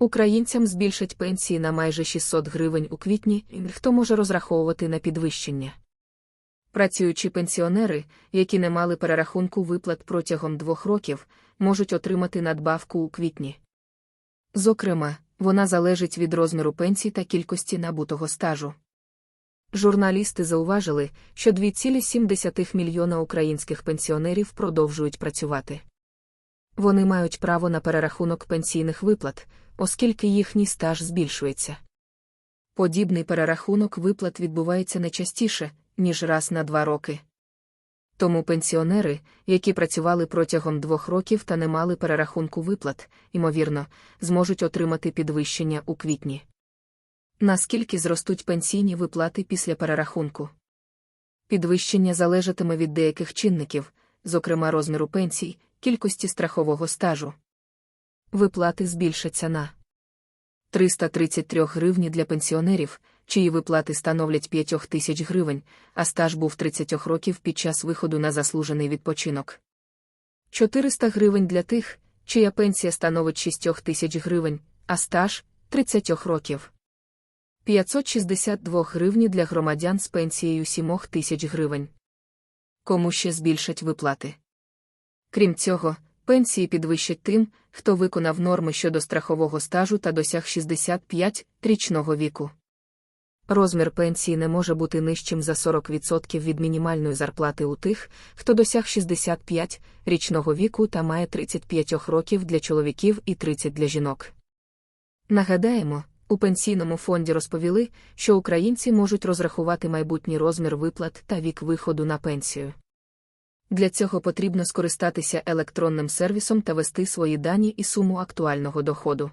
Українцям збільшать пенсії на майже 600 гривень у квітні, хто може розраховувати на підвищення. Працюючі пенсіонери, які не мали перерахунку виплат протягом двох років, можуть отримати надбавку у квітні. Зокрема, вона залежить від розміру пенсій та кількості набутого стажу. Журналісти зауважили, що 2,7 мільйона українських пенсіонерів продовжують працювати. Вони мають право на перерахунок пенсійних виплат, оскільки їхній стаж збільшується. Подібний перерахунок виплат відбувається не частіше, ніж раз на два роки. Тому пенсіонери, які працювали протягом двох років та не мали перерахунку виплат, ймовірно, зможуть отримати підвищення у квітні. Наскільки зростуть пенсійні виплати після перерахунку? Підвищення залежатиме від деяких чинників, зокрема розміру пенсій, кількості страхового стажу. Виплати збільшаться на 333 гривні для пенсіонерів, чиї виплати становлять 5 тисяч гривень, а стаж був 30 років під час виходу на заслужений відпочинок. 400 гривень для тих, чия пенсія становить 6 тисяч гривень, а стаж 30 років. 562 гривні для громадян з пенсією 7 тисяч гривень. Кому ще збільшать виплати? Крім цього, пенсії підвищать тим, хто виконав норми щодо страхового стажу та досяг 65-річного віку. Розмір пенсії не може бути нижчим за 40% від мінімальної зарплати у тих, хто досяг 65-річного віку та має 35 років для чоловіків і 30 для жінок. Нагадаємо, у пенсійному фонді розповіли, що українці можуть розрахувати майбутній розмір виплат та вік виходу на пенсію. Для цього потрібно скористатися електронним сервісом та ввести свої дані і суму актуального доходу.